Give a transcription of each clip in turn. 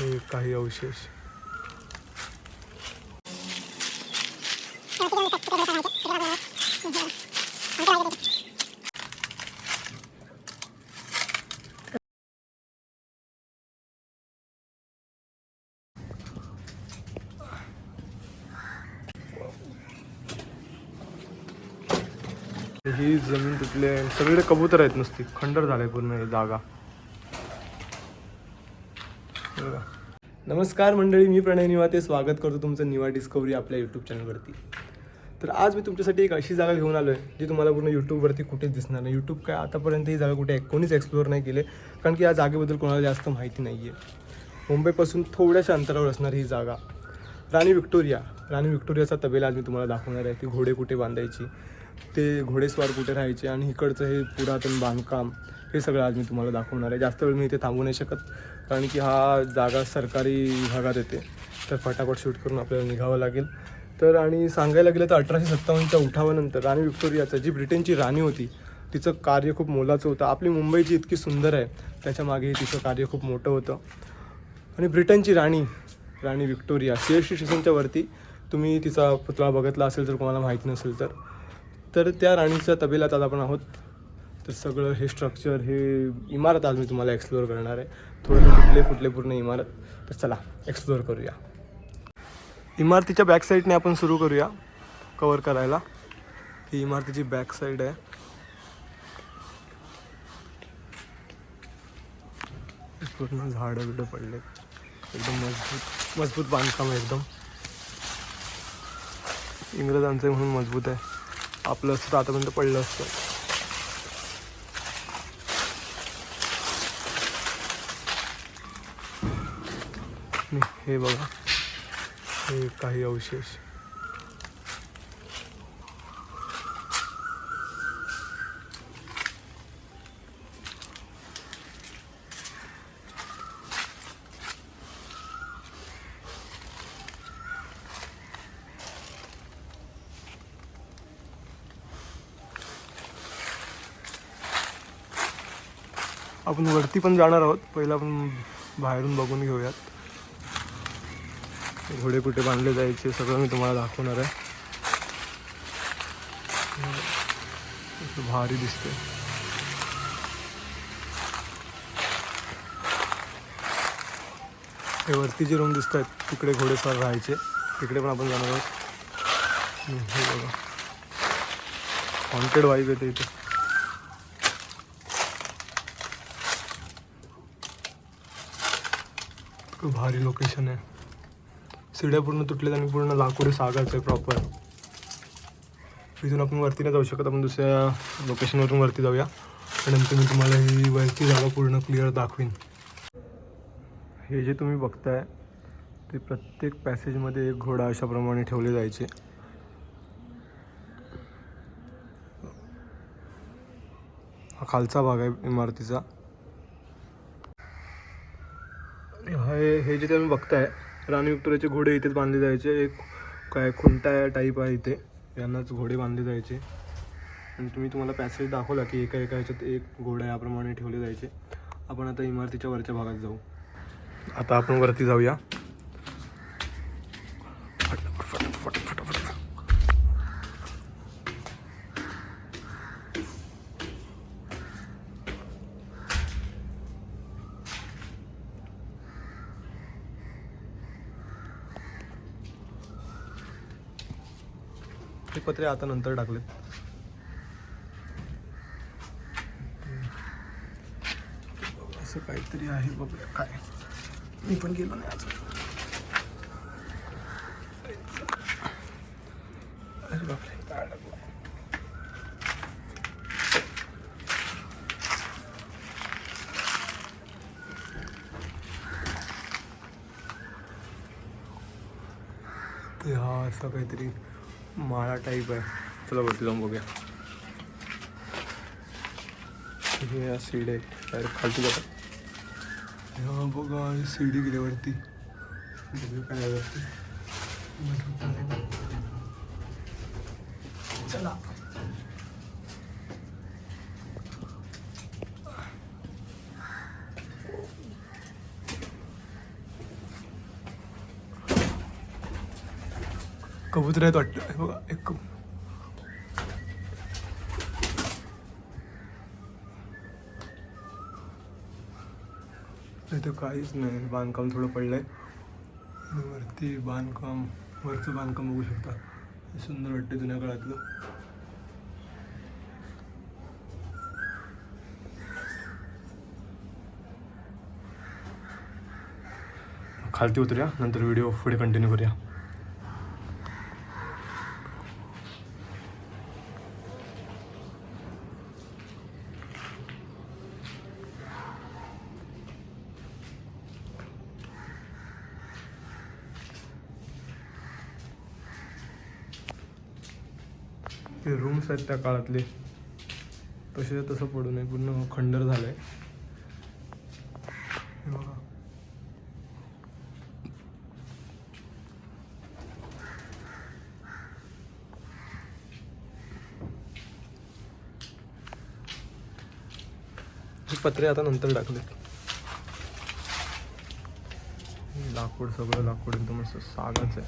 हे काही अवशेष. ही जमीन तुटली आहे. सगळीकडे कबूतर आहेत नुसती. खंडर झाले पूर्ण ही जागा. नमस्कार मंडळी मी प्रणय निवाते. स्वागत करतो तुमचं निवा डिस्कवरी आपल्या यूट्यूब चॅनलवरती तर आज मी तुमच्यासाठी एक अशी जागा घेऊन आलो आहे जी तुम्हाला पूर्ण यूट्यूबवरती कुठेच दिसणार नाही. यूट्यूब काय आतापर्यंत ही जागा कुठे कोणीच एक्सप्लोअर नाही केले कारण की या जागेबद्दल कोणाला जास्त माहिती नाही आहे मुंबईपासून थोड्याशा अंतरावर असणार ही जागा. राणी विक्टोरिया. राणी विक्टोरियाचा तबेला आज मी तुम्हाला दाखवणार आहे. ती घोडे कुठे बांधायची? ते घोडेस्वार कुठे राहायचे आणि इकडचं हे पुरातन बांधकाम हे सगळं आज मी तुम्हाला दाखवणार आहे. जास्त वेळ मी इथे थांबू नाही शकत कारण की हा जागा सरकारी विभागात येते. तर फटाफट शूट करून आपल्याला निघावं लागेल. तर आणि सांगायला गेलं तर अठराशे सत्तावन्नच्या उठावानंतर राणी विक्टोरियाचं जी ब्रिटनची राणी होती तिचं कार्य खूप मोलाचं होतं. आपली मुंबई जी इतकी सुंदर आहे त्याच्यामागेही तिचं कार्य खूप मोठं होतं. आणि ब्रिटनची राणी राणी विक्टोरिया सी एस स्टेशनच्या वरती तुम्ही तिचा पुतळा बघितला असेल तर कोणाला माहिती नसेल तर. तर त्या राणीच्या तबेल्यात आज आपण आहोत. तर सगळं हे स्ट्रक्चर हे इमारत आज मी तुम्हाला एक्सप्लोअर करणार आहे. थोडे फुटले फुटले पूर्ण इमारत. तर चला एक्सप्लोअर करूया. इमारतीच्या बॅक साईडने आपण सुरू करूया कवर करायला. ही इमारतीची बॅक साईड आहे. पूर्ण झाडं बिडं पडले एकदम मजबूत मजबूत बांधकाम आहे एकदम. इंग्रजांचं म्हणून मजबूत आहे. आपलं असतं आतापर्यंत पडलं असतं. हे बघा हे काही अवशेष. आपण वरती पण जाणार आहोत. पहिला आपण बाहेरून बघून घेऊयात. घोडे कुठे बांधले जायचे सगळं मी तुम्हाला दाखवणार आहे. भारी दिसते हे वरती जे रूम दिसत आहेत तिकडे घोडेस्वार राहायचे. तिकडे पण आपण जाणार आहोत. हे बघा. हॉन्टेड वाईब येते इथे. खूप भारी लोकेशन आहे. सिड्या पूर्ण तुटल्यात आणि पूर्ण लाकूड सागाचं आहे प्रॉपर इथून आपण वरती नाही जाऊ शकत आपण दुसऱ्या लोकेशनवरून वरती जाऊया. आणि नंतर मी तुम्हाला ही वरती जागा पूर्ण क्लिअर दाखवीन. हे जे तुम्ही बघताय ते प्रत्येक पॅसेजमध्ये एक घोडा अशाप्रमाणे ठेवले जायचे. हा खालचा भाग आहे इमारतीचा. हे हे जे तुम्ही बघताय राणी विक्टोरियाचे घोडे इथेच बांधले जायचे. एक काय खुंटा टाईप आहे इथे. यांनाच घोडे बांधले जायचे. आणि तुम्ही तुम्हाला पॅसेज दाखवला की एका एका ह्याच्यात एक घोडा याप्रमाणे ठेवले जायचे. आपण आता इमारतीच्या वरच्या भागात जाऊ. आता आपण वरती जाऊया. हे पत्रे आता नंतर टाकलेत. असं काहीतरी आहे बघूया काय. मी पण गेलो नाही अजून. अरे बापरे काय ते हा असं काहीतरी माळा टाईप आहे. चला वरती जाऊन बघूया. हे या सीड आहे. डायरेक्ट खालती जातात. हा बघा सीडी गेली काय वरती चला. कबूतर आहेत वाटतं बघा एक कबूतर इथं काहीच नाही बांधकाम थोडं पडलं आहे वरती बांधकाम वरचं बांधकाम बघू शकता सुंदर वाटते जुन्या काळातलं खालती उतरूया नंतर व्हिडिओ पुढे कंटिन्यू करूया ते रूम्स आहेत त्या काळातले. तसे तसं पडू नये. पूर्ण खंडर झालंय. आहे बघा. हे पत्रे आता नंतर टाकले. लाकूड सगळं लाकूड एकदम असं सागाच आहे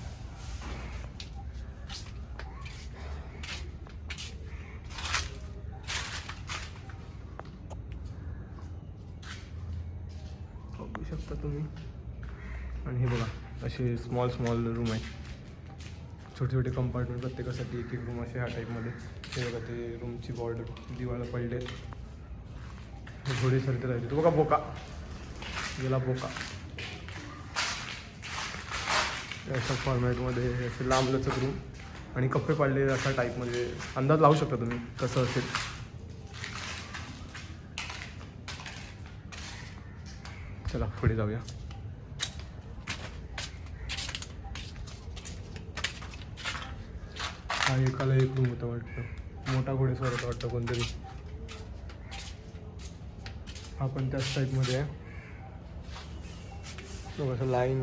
बघू शकता तुम्ही. आणि हे बघा असे स्मॉल स्मॉल रूम आहेत. छोटे छोटे कंपार्टमेंट प्रत्येकासाठी एक एक रूम असे ह्या टाईपमध्ये हे बघा ते रूमची बॉर्डर दिवाळा पडले घोडे सरते राहिले. तो बघा बोका. गेला बोका. अशा फॉर्मॅटमध्ये असे लांब लचक रूम आणि कप्पे पाडले अशा टाईपमध्ये अंदाज लावू शकता तुम्ही कसं असेल. चला पुढे जाऊया. हा एकाला एक रूम होता वाटतं. मोठा घोडेस्वर होता वाटतं कोणतरी. हा पण त्याच टाईपमध्ये आहे. असं लाईन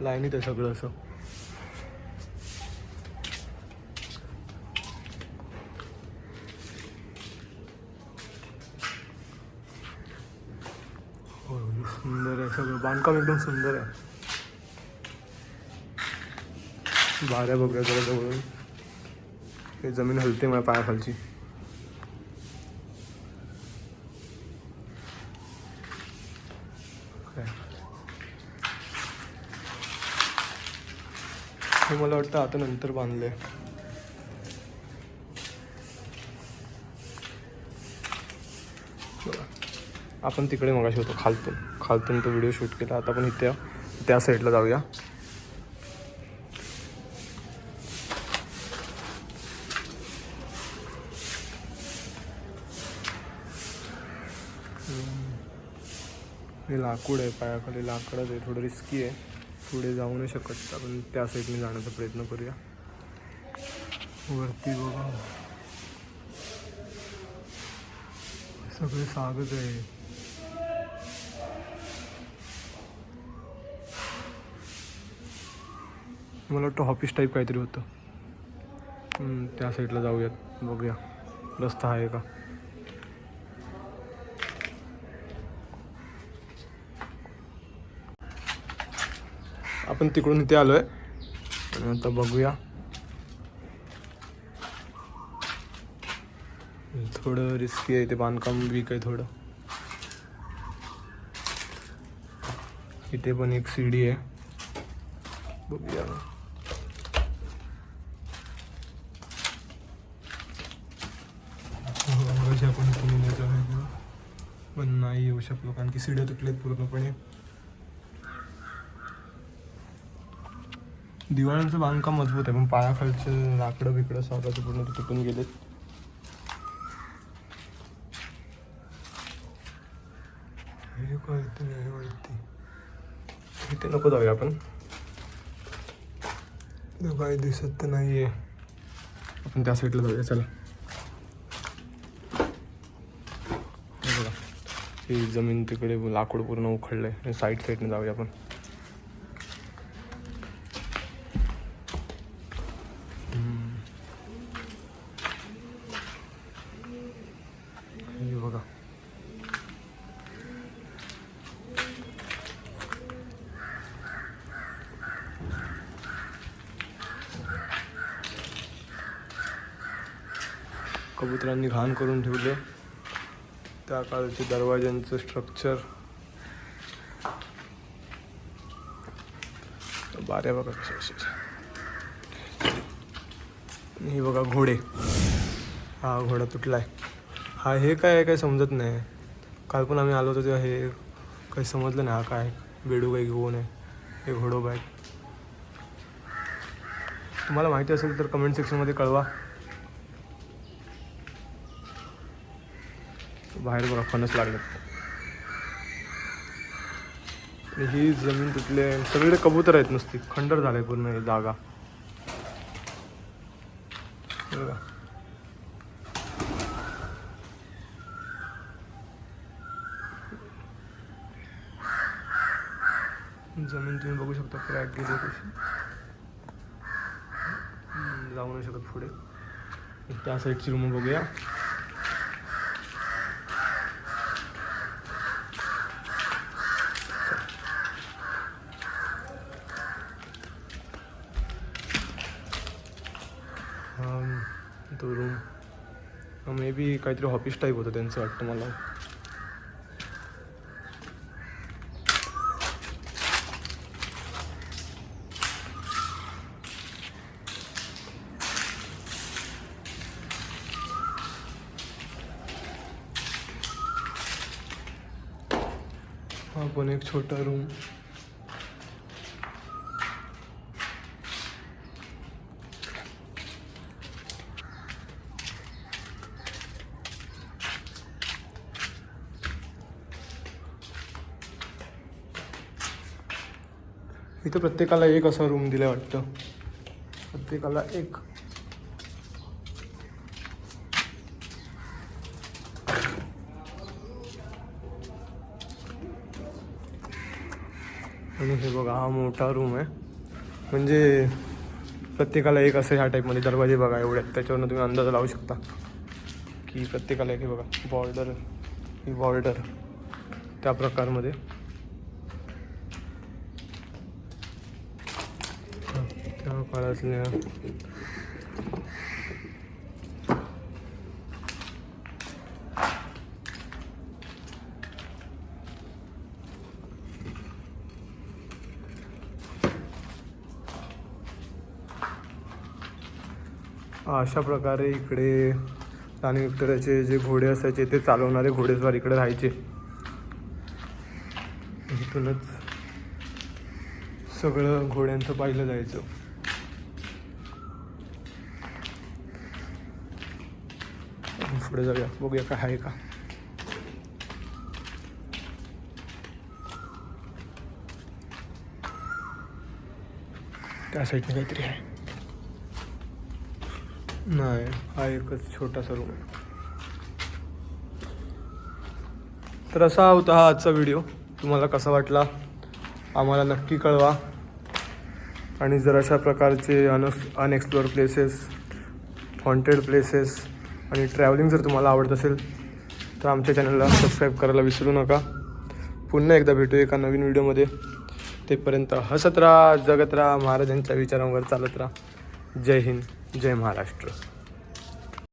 लाईनीत आहे सगळं असं हो सुंदर आहे सगळं. बांधकाम एकदम सुंदर आहे. बाऱ्या बघूया जरा जवळून. हे जमीन हलते मला पायाखालची. काय? हे मला वाटतं आता नंतर बांधलं आहे आपण तिकडे मगाशी होतो खालतून. खालतून तो व्हिडिओ शूट केला. आता आपण इथे त्या साईडला जाऊया. हे लाकूड आहे पायाखाली लाकडच आहे थोडं रिस्की आहे. पुढे जाऊ नाही शकत आपण त्या साईडने जाण्याचा प्रयत्न करूया. वरती बघा. सगळे सागच आहे. मला वाटतं ऑफिस टाईप काहीतरी होतं. त्या साईडला जाऊयात बघूया. रस्ता आहे का? आपण तिकडून इथे आलो आणि आता बघूया. थोडं रिस्की आहे ते बांधकाम वीक आहे थोडं. इथे पण एक सीडी आहे. बघूया. जे आपण इथून येण्याचं पण नाही येऊ शकलो कारण की सीड्या तुटल्यात पूर्णपणे. दिवाळ्यांचं बांधकाम मजबूत आहे पण पायाखालचं लाकडं बिकडं सागाचं पूर्ण तुटून गेलेत. हे इथे नको जाऊया आपण. इथं काही दिसत तर नाही आहे आपण त्या साईडला जाऊया चला. ती जमीन तिकडे लाकूड पूर्ण उखडलं आहे साईड साईडने जाऊया आपण. कबुतरांनी घाण करून ठेवलं. त्या काळचे दरवाज्यांचं स्ट्रक्चर बाऱ्या बघा हे बघा घोडे. हा घोडा तुटलाय. हा हे काय आहे काय समजत नाही. काल पण आम्ही आलो होतो तेव्हा हे काही समजलं नाही हा काय बेडू काही घेऊन आहे हे घोडो बाय तुम्हाला माहिती असेल तर कमेंट सेक्शनमध्ये कळवा. बाहेर बघा फणस लागले. ही जमीन तुटली आहे. सगळीकडे कबूतर आहेत नुसती. खंडर झाले पूर्ण ही जागा. जमीन तुम्ही बघू शकता क्रॅक गेली कशी. जाऊ नाही शकत पुढे. त्या साईडची रूम बघूया. तो रूम मे बी काहीतरी ऑफिस टाईप होतं त्यांचं वाटतं मला. हा पण एक छोटा रूम इथं प्रत्येकाला एक असा रूम दिला वाटतं. प्रत्येकाला एक. आणि हे बघा हा मोठा रूम आहे. म्हणजे प्रत्येकाला एक असं ह्या टाईपमध्ये दरवाजे बघा एवढ्यात आहेत. त्याच्यावरनं तुम्ही अंदाज लावू शकता. की प्रत्येकाला एक हे बघा बॉर्डर ही बॉर्डर त्या प्रकारमध्ये. काळातल्या अशा प्रकारे इकडे राणी विक्टोरियाचे जे घोडे असायचे ते चालवणारे घोडेस्वार इकडे राहायचे. इथूनच सगळं घोड्यांचं पाहिलं जायचं. पुढे जाऊया. बघूया काय आहे का. त्या साईडने काहीतरी आहे. नाही हा एकच छोटासा रूम आहे तर असा होता हा आजचा व्हिडिओ तुम्हाला कसा वाटला? आम्हाला नक्की कळवा. आणि जर अशा प्रकारचे अनस अनएक्सप्लोअर प्लेसेस हॉन्टेड प्लेसेस आणि ट्रॅव्हलिंग जर तुम्हाला आवडत असेल तर आमच्या चॅनलला सबस्क्राईब करायला विसरू नका. पुन्हा एकदा भेटू एका नवीन व्हिडिओमध्ये तेपर्यंत हसत राहा जगत राहा महाराजांच्या विचारांवर चालत राहा. जय हिंद जय महाराष्ट्र.